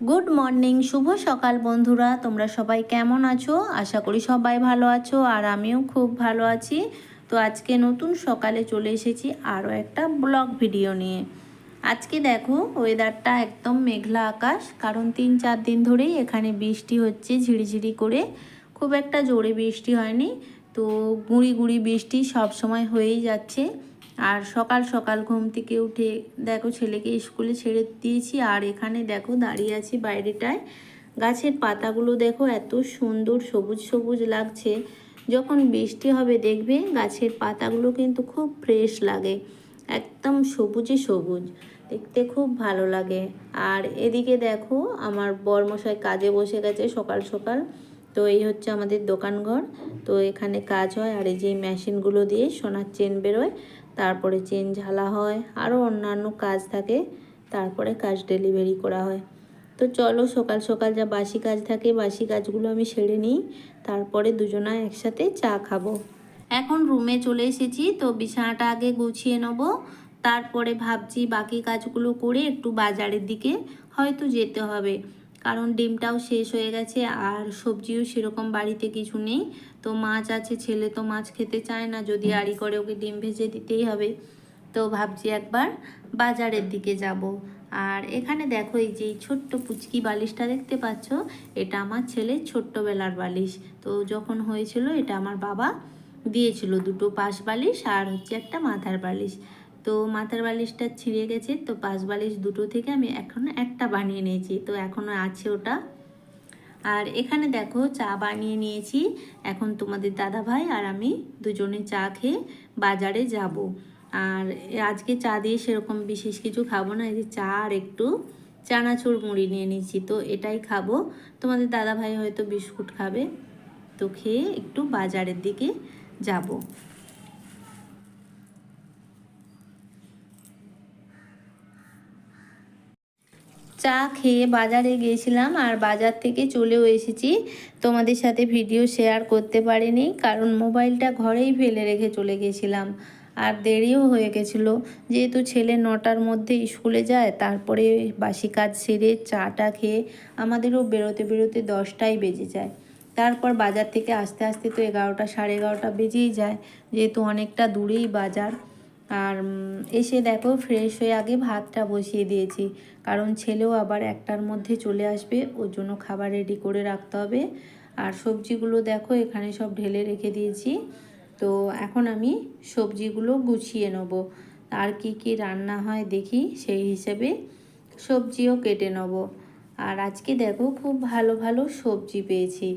Good morning শুভ সকাল বন্ধুরা। তোমরা সবাই কেমন আছো? আশা করি সবাই ভালো আছো, আর আমিও খুব ভালো আছি। তো আজকে নতুন সকালে চলে এসেছি আরও একটা ব্লগ ভিডিও নিয়ে। আজকে দেখো ওয়েদারটা একদম মেঘলা আকাশ, কারণ তিন চার দিন ধরেই এখানে বৃষ্টি হচ্ছে, ঝিরিঝিরি করে। খুব একটা জোরে বৃষ্টি হয়নি, তো গুঁড়ি গুঁড়ি বৃষ্টি সব সময় হয়েই যাচ্ছে। আর সকাল সকাল ঘুম থেকে উঠে দেখো ছেলেকে স্কুলে ছেড়ে দিয়েছি, আর এখানে দেখো দাঁড়িয়ে আছি বাইরেটায়। গাছের পাতাগুলো দেখো এত সুন্দর সবুজ সবুজ লাগছে। যখন বৃষ্টি হবে দেখবে গাছের পাতাগুলো কিন্তু খুব ফ্রেশ লাগে, একদম সবুজে সবুজ, দেখতে খুব ভালো লাগে। আর এদিকে দেখো আমার বরমশাই কাজে বসে গেছে সকাল সকাল, তো এই হচ্ছে আমাদের দোকানঘর, তো এখানে কাজ হয়। আর এই যে মেশিনগুলো দিয়ে সোনার চেন বেরোয় তারপরে চেন ঝালা হয়, আরও অন্যান্য কাজ থাকে, তারপরে কাজ ডেলিভারি করা হয়। তো চলো সকাল সকাল যা বাসি কাজ থাকে, বাসি কাজগুলো আমি সেরে নিই, তারপরে দুজনা একসাথে চা খাব। এখন রুমে চলে এসেছি, তো বিছানাটা আগে গুছিয়ে নেব, তারপরে ভাবছি বাকি কাজগুলো করে একটু বাজারের দিকে হয়তো যেতে হবে। কারণ ডিমটাও শেষ হয়ে গেছে আর সবজিও সেরকম বাড়িতে কিছু নেই। তো মাছ আছে, ছেলে তো মাছ খেতে চায় না, যদি আড়ি করে ওকে ডিম ভেজে দিতেই হবে। তো ভাবছি একবার বাজারের দিকে যাব। আর এখানে দেখো এই যে ছোট্ট পুচকি বালিশটা দেখতে পাচ্ছ? এটা আমার ছেলে ছোট্টবেলার বালিশ। তো যখন হয়েছিল এটা আমার বাবা দিয়েছিল দুটো পাশ বালিশ আর হচ্ছে একটা মাথার বালিশ। তো মাথার বালিশটা ছিঁড়ে গেছে, তো পাশ বালিশ দুটো থেকে আমি এখন একটা বানিয়ে নিয়েছি, তো এখনও আছে ওটা। আর এখানে দেখো চা বানিয়ে নিয়েছি, এখন তোমাদের দাদা ভাই আর আমি দুজনে চা খেয়ে বাজারে যাব। আর আজকে চা দিয়ে সেরকম বিশেষ কিছু খাব না, এই যে চা আর একটু চানাচুর মুড়ি নিয়ে নিয়েছি তো এটাই খাব। তোমাদের দাদা ভাই হয়তো বিস্কুট খাবে, তো খেয়ে একটু বাজারের দিকে যাব। চা খেয়ে বাজারে গিয়েছিলাম আর বাজার থেকে চলেও এসেছি। তোমাদের সাথে ভিডিও শেয়ার করতে পারিনি, কারণ মোবাইলটা ঘরেই ফেলে রেখে চলে গেছিলাম আর দেরিও হয়ে গেছিল। যেহেতু ছেলে নটার মধ্যে স্কুলে যায়, তারপরে বাসি কাজ সেরে চাটা খেয়ে আমাদেরও বেরোতে বেরোতে দশটাই বেজে যায়। তারপর বাজার থেকে আস্তে আস্তে তো এগারোটা, সাড়ে এগারোটা বেজেই যায়, যেহেতু অনেকটা দূরেই বাজার। আর এসে দেখো ফ্রেশ হয়ে আগে ভাতটা বসিয়ে দিয়েছি। কারণ ছেলেও আবার একটার মধ্যে চলে আসবে, ওর জন্য খাবার রেডি করে রাখতে হবে। আর সবজিগুলো দেখো, এখানে সব ঢেলে রেখে দিয়েছি। তো এখন আমি সবজিগুলো গুছিয়ে নেব। আর কি কি রান্না হয় দেখি, সেই হিসেবে সবজিও কেটে নেব। আর আজকে দেখো খুব ভালো ভালো সবজি পেয়েছি।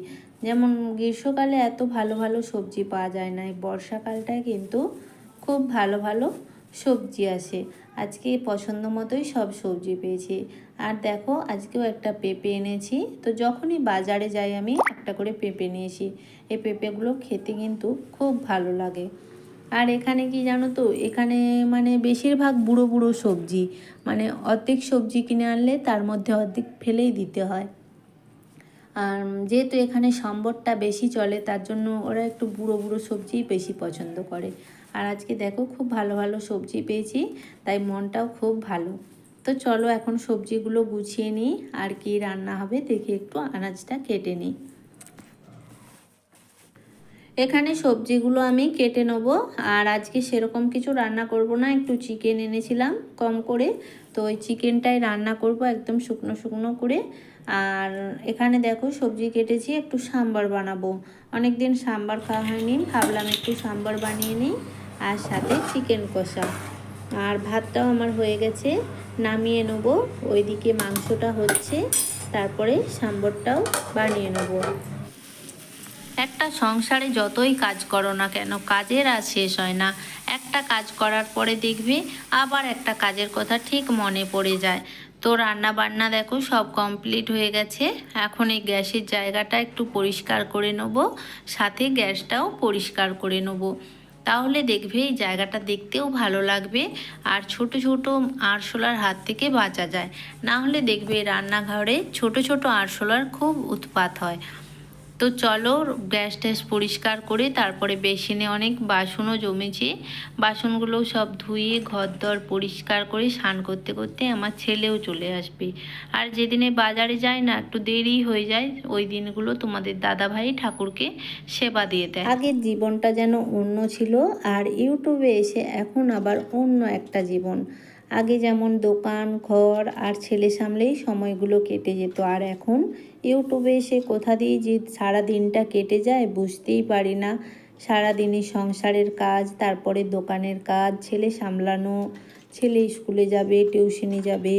যেমন গ্রীষ্মকালে এত ভালো ভালো সবজি পাওয়া যায় না বর্ষাকালটায় কিন্তু খুব ভালো ভালো সবজি আসে। আজকে পছন্দ মতোই সব সবজি পেয়েছি। আর দেখো, আজকেও একটা পেঁপে এনেছি। তো যখনই বাজারে যাই আমি, একটা করে পেঁপে নিয়েছি এই পেঁপেগুলো খেতে কিন্তু খুব ভালো লাগে। আর এখানে কি জানো তো, এখানে মানে বেশিরভাগ বুড়ো বুড়ো সবজি। মানে অর্ধেক সবজি কিনে আনলে তার মধ্যে অর্ধেক ফেলেই দিতে হয়। আর যেহেতু এখানে সম্বরটা বেশি চলে, তার জন্য ওরা একটু বুড়ো বুড়ো সবজিই বেশি পছন্দ করে। আর আজকে দেখো খুব ভালো ভালো সবজি পেয়েছি, তাই মনটাও খুব ভালো। তো চলো এখন সবজিগুলো গুছিয়ে নিই, আর কি রান্না হবে দেখে একটু আনাজটা কেটে নিই। এখানে সবজিগুলো আমি কেটে নেব। আর আজকে সেরকম কিছু রান্না করব না, একটু চিকেন এনেছিলাম কম করে। তো ওই চিকেনটাই রান্না করব একদম শুকনো শুকনো করে। আর এখানে দেখো সবজি কেটেছি, একটু সাম্বার বানাবো। অনেক দিন সাম্বার খাওয়া হয়নি, ভাবলাম একটু সাম্বার বানিয়ে নিই আর সাথে চিকেন কষা। আর ভাতটাও আমার হয়ে গেছে, নামিয়ে নেব। ওইদিকে মাংসটা হচ্ছে, তারপরে সাম্বরটাও বানিয়ে নেব। একটা সংসারে যতই কাজ করো না কেন, কাজের আর শেষ হয় না। একটা কাজ করার পরে দেখবে আবার একটা কাজের কথা ঠিক মনে পড়ে যায়। তো রান্না বান্না দেখো সব কমপ্লিট হয়ে গেছে। এখন এই গ্যাসের জায়গাটা একটু পরিষ্কার করে নেব, সাথে গ্যাসটাও পরিষ্কার করে নেব। তাহলে দেখবে এই জায়গাটা দেখতেও ভালো লাগবে আর ছোট ছোট আরশোলার হাত থেকে বাঁচা যায়। না হলে দেখবে রান্নাঘরে ছোট ছোট আরশোলার খুব উৎপাত হয়। তো চলো গ্যাস ট্যাস পরিষ্কার করে তারপরে বেসিনে অনেক বাসনও জমেছে। বাসনগুলো সব ধুয়ে ঘর দর পরিষ্কার করে স্নান করতে করতে আমার ছেলেও চলে আসবে। আর যেদিনে বাজারে যায় না, একটু দেরি হয়ে যায়, ওই দিনগুলো তোমাদের দাদা ভাই ঠাকুরকে সেবা দিয়ে দেয়। আগের জীবনটা যেন অন্য ছিল, আর ইউটিউবে এসে এখন আবার অন্য একটা জীবন। আগে যেমন দোকান, ঘর আর ছেলে সামলেই সময়গুলো কেটে যেত। আর এখন ইউটিউবে এসে কোথা দিয়ে যে সারা দিনটা কেটে যায় বুঝতেই পারি না। সারাদিনই সংসারের কাজ, তারপরে দোকানের কাজ, ছেলে সামলানো, ছেলে স্কুলে যাবে, টিউশনি যাবে,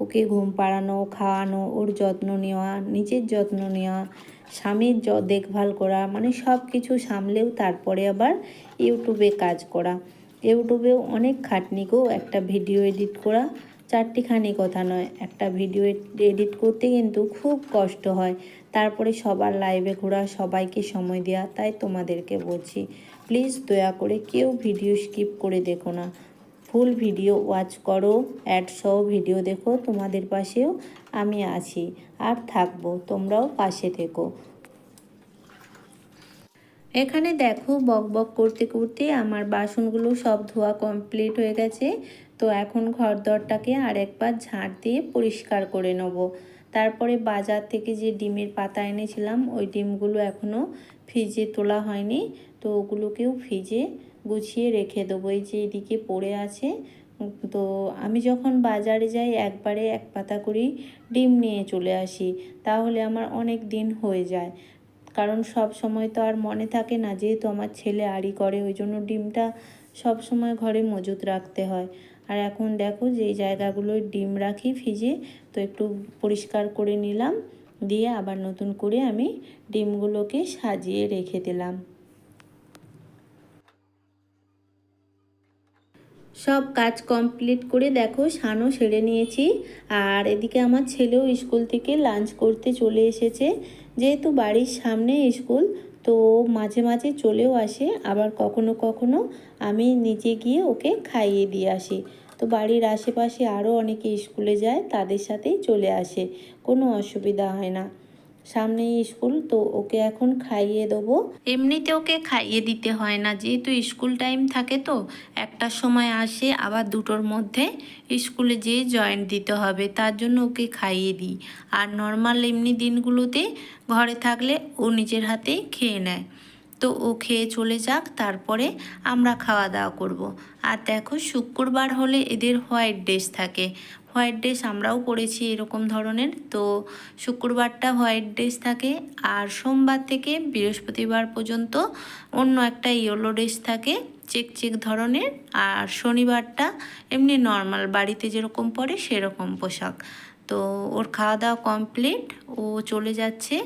ওকে ঘুম পাড়ানো, খাওয়ানো, ওর যত্ন নেওয়া, নিজের যত্ন নেওয়া, স্বামীর দেখভাল করা মানে সব কিছু সামলেও তারপরে আবার ইউটিউবে কাজ করা। ইউটিউবেও অনেক খাটনি গো একটা ভিডিও এডিট করা চারটিখানি কথা নয়। একটা ভিডিও এডিট করতে কিন্তু খুব কষ্ট হয়। তারপরে সবার লাইভে ঘোরা, সবাইকে সময় দেওয়া তাই তোমাদেরকে বলছি, প্লিজ দয়া করে কেউ ভিডিও স্কিপ করে দেখো না। ফুল ভিডিও ওয়াচ করো, অ্যাড সহ ভিডিও দেখো, তোমাদের পাশেও আমি আছি আর থাকব, তোমরাও পাশে থেকো। এখানে দেখো বক বক করতে করতে আমার বাসনগুলো সব ধোয়া কমপ্লিট হয়ে গেছে। তো এখন ঘর দরটাকে আরেকবার ঝাঁট দিয়ে পরিষ্কার করে নেব। তারপরে বাজার থেকে যে ডিমের পাতা এনেছিলাম, ওই ডিমগুলো এখনও ফ্রিজে তোলা হয়নি। তো ওগুলোকেও ফ্রিজে গুছিয়ে রেখে দেবো। এই যে এদিকে পড়ে আছে। তো আমি যখন বাজারে যাই, একবারে এক পাতা করেই ডিম নিয়ে চলে আসি। তাহলে আমার অনেক দিন হয়ে যায়। কারণ সব সময় তো আর মনে থাকে না যেহেতু আমার ছেলে আড়ি করে, ওই জন্য ডিমটা সব সময় ঘরে মজুত রাখতে হয়। আর এখন দেখো যেই জায়গাগুলোয় ডিম রাখি ফ্রিজে, তো একটু পরিষ্কার করে নিলাম, দিয়ে আবার নতুন করে আমি ডিমগুলোকে সাজিয়ে রেখে দিলাম। সব কাজ কমপ্লিট করে দেখো সানও সেরে নিয়েছি। আর এদিকে আমার ছেলেও স্কুল থেকে লাঞ্চ করতে চলে এসেছে। যেহেতু বাড়ির সামনে স্কুল, তো মাঝে মাঝে চলেও আসে। আবার কখনো কখনো আমি নিচে গিয়ে ওকে খাইয়ে দিয়ে আসি। তো বাড়ির আশেপাশে আরও অনেকে স্কুলে যায়, তাদের সাথেই চলে আসে। কোনো অসুবিধা হয় না। সামনেই স্কুল, তো ওকে এখন খাইয়ে দেবো। এমনিতে ওকে খাইয়ে দিতে হয় না, যেহেতু স্কুল টাইম থাকে তো, একটা সময় আসে, আবার দুটোর মধ্যে স্কুলে যেয়ে জয়েন্ট দিতে হবে, তার জন্য ওকে খাইয়ে দিই। আর নর্মাল এমনি দিনগুলোতে ঘরে থাকলে ও নিজের হাতেই খেয়ে নেয়। তো ও খেয়ে চলে যাক, তারপরে আমরা খাওয়া দাওয়া করব। আর দেখো, শুক্রবার হলে এদের হোয়াইট ড্রেস থাকে। হোয়াইট ড্রেস আমরাও পরেছি এরকম ধরনের। তো শুক্রবারটা হোয়াইট ড্রেস থাকে। আর সোমবার থেকে বৃহস্পতিবার পর্যন্ত অন্য একটা ইয়েলো ড্রেস থাকে, চেক চেক ধরনের। আর শনিবারটা এমনি নর্মাল, বাড়িতে যেরকম পরে সেরকম পোশাক। তো ওর খাওয়া দাওয়া কমপ্লিট, ও চলে যাচ্ছে।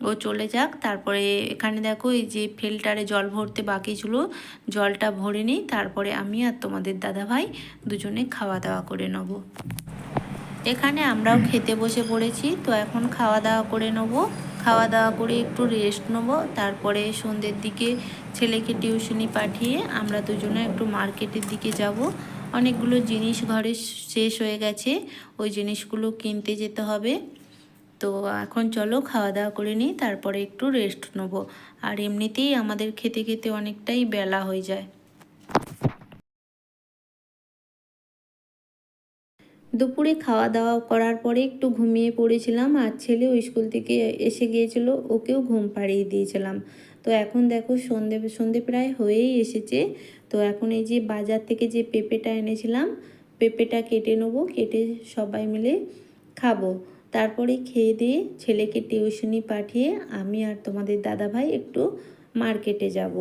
ও চলে যাক। তারপরে এখানে দেখো এই যে ফিল্টারে জল ভরতে বাকি ছিল, জলটা ভরে নিই। তারপরে আমি আর তোমাদের দাদা ভাই দুজনে খাওয়া দাওয়া করে নেব। এখানে আমরাও খেতে বসে পড়েছি, তো এখন খাওয়া দাওয়া করে নেব। খাওয়া দাওয়া করে একটু রেস্ট নেব। তারপরে সন্ধ্যের দিকে ছেলেকে টিউশনি পাঠিয়ে আমরা দুজনে একটু মার্কেটের দিকে যাব। অনেকগুলো জিনিস ঘরে শেষ হয়ে গেছে, ওই জিনিসগুলো কিনতে যেতে হবে। তো এখন চলো খাওয়া দাওয়া করে নিই, তারপরে একটু রেস্ট নেব। আর এমনিতেই আমাদের খেতে খেতে অনেকটাই বেলা হয়ে যায়। দুপুরে খাওয়া দাওয়া করার পরে একটু ঘুমিয়ে পড়েছিলাম, আর ছেলেও স্কুল থেকে এসে গিয়েছিল, ওকেও ঘুম পাড়িয়ে দিয়েছিলাম। তো এখন দেখো সন্ধে সন্ধে প্রায় হয়েই এসেছে। তো এখন এই যে বাজার থেকে যে পেঁপেটা এনেছিলাম, পেঁপেটা কেটে নেব, কেটে সবাই মিলে খাব। তারপরে খেয়ে দিয়ে ছেলেকে টিউশনি পাঠিয়ে আমি আর তোমাদের দাদাভাই একটু মার্কেটে যাব।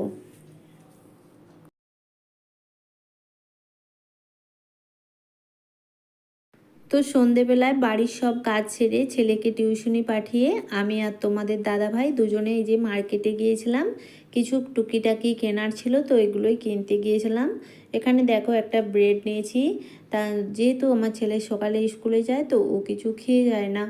তো সন্ধেবেলায় বাড়ির সব কাজ ছেড়ে ছেলেকে টিউশনি পাঠিয়ে আমি আর তোমাদের দাদা ভাই দুজনে এই যে মার্কেটে গিয়েছিলাম, কিছু টুকিটাকি কেনার ছিল তো এগুলোই কিনতে গিয়েছিলাম। এখানে দেখো একটা ব্রেড নিয়েছি, তা যেহেতু আমার ছেলে সকালে স্কুলে যায় তো ও কিছু খেয়ে যায় না।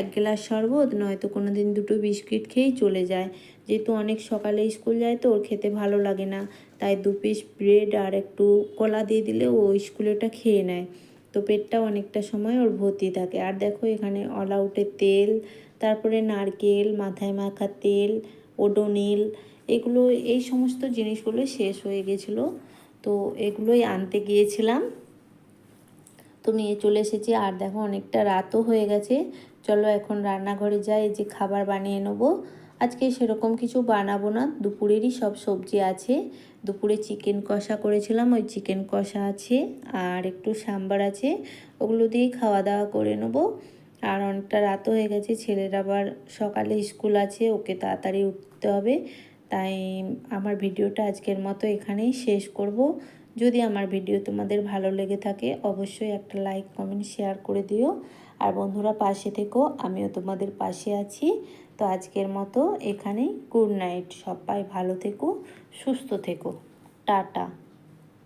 এক গ্লাস শরবত, নয়তো কোনো দিন দুটো বিস্কিট খেয়েই চলে যায়। যেহেতু অনেক সকালে স্কুল যায় তো ওর খেতে ভালো লাগে না, তাই দু পিস ব্রেড আর একটু কলা দিয়ে দিলে ও স্কুলেটা খেয়ে নেয়। তো পেটটা অনেকটা সময় ওর ভর্তি থাকে। আর দেখো এখানে অল আউটের তেল, তারপরে নারকেল, মাথায় মাখা তেল, ওডোনিল, এগুলো, এই সমস্ত জিনিসগুলো শেষ হয়ে গেছিল। তো এগুলোই আনতে গিয়েছিলাম। তো নিয়ে চলে এসেছি। আর দেখো অনেকটা রাতও হয়ে গেছে। চলো এখন রান্নাঘরে যাই যে খাবার বানিয়ে নেব। আজকে সেরকম কিছু বানাবো না। দুপুরেরই সব সবজি আছে। দুপুরে চিকেন কষা করেছিলাম, ওই চিকেন কষা আছে আর একটু সাম্বার আছে, ওগুলো দিয়েই খাওয়া দাওয়া করে নেব। আর অনেকটা রাতও হয়ে গেছে, ছেলের আবার সকালে স্কুল আছে, ওকে তাড়াতাড়ি উঠতে হবে। তাই আমার ভিডিওটা আজকের মতো এখানেই শেষ করব। যদি আমার ভিডিও তোমাদের ভালো লেগে থাকে, অবশ্যই একটা লাইক কমেন্ট শেয়ার করে দিও। আর বন্ধুরা পাশে থেকো, আমিও তোমাদের পাশে আছি। তো আজকের মতো এখানেই। গুড নাইট সবাই ভালো থেকো সুস্থ থেকো। টাটা।